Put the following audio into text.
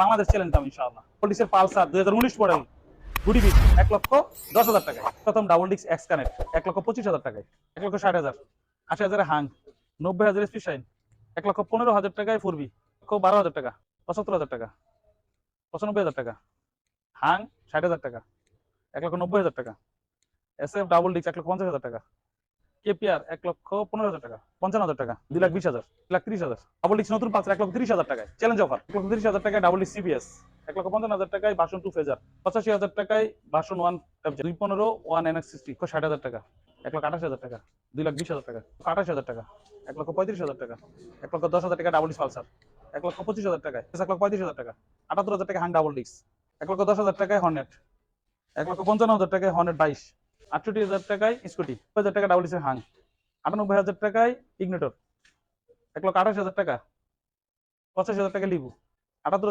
Bangladesh challenge দাম ইনশাআল্লাহ। পলিসের Pulsar দুই হাজার উনিশ মডেল, গুডি বিট, এক লক্ষ দশ হাজার টাকায়। প্রথম ডাবল ডিক্স এক্স কানেক্ট এক লক্ষ পঁচিশ হাজার টাকায়, এক লক্ষ ষাট হাজার, আশি হাজারে হাং নব্বই হাজার স্পি শাইন এক লক্ষ পনেরো হাজার টাকায় ফুরবি লক্ষ বারো হাজার টাকা, পঁচাত্তর হাজার টাকা, পঁচানব্বই হাজার টাকা হাং ষাট হাজার টাকা, এক লক্ষ নব্বই হাজার টাকা এস এফ ডাবল ডিক্স এক লক্ষ পঞ্চাশ হাজার টাকা কেপিআর এক লক্ষ পনেরো হাজার টাকা পঞ্চান্ন হাজার টাকা দুই লাখ বিশ হাজার লাখ তিরিশ হাজার ডাবল ডিক্স নতুন পাঁচ এক লক্ষ তিরিশ হাজার টাকায় চ্যালেঞ্জ অফার এক লক্ষ তিরিশ হাজার টাকায় ডাবল ডিক্স সিবিএস এক লক্ষ পঞ্চান্ন হাজার টাকায় ভাষণ টু ফেজার পঁচাশি হাজার টাকায় ভাষণ ওয়ান দুই পনেরো ওয়ান এন এক্স সিক্সটি ষাট হাজার টাকা এক লক্ষ আঠাশ হাজার টাকা দুই লাখ বিশ হাজার টাকা আঠাশ হাজার টাকা এক লক্ষ পঁয়ত্রিশ হাজার টাকা এক লক্ষ দশ হাজার টাকা ডাবল ডিক্স পালসার এক লক্ষ পঁচিশ হাজার টাকা এক লক্ষ পঁয়ত্রিশ হাজার টাকা আটাত্তর হাজার টাকা হাং ডাবল ডিক্স এক লক্ষ দশ হাজার টাকায় হর্নেট এক লক্ষ পঞ্চান্ন হাজার টাকায় হর্নেট বাইশ আটষট্টি হাজার টাকায় স্কুটি হাজার টাকা ডাবল ডিক্সের হাং আটানব্বই হাজার টাকায় ইগনেটর এক লক্ষ আঠাশ হাজার টাকা, পঁচাশি হাজার টাকা লিবু, আটাত্তর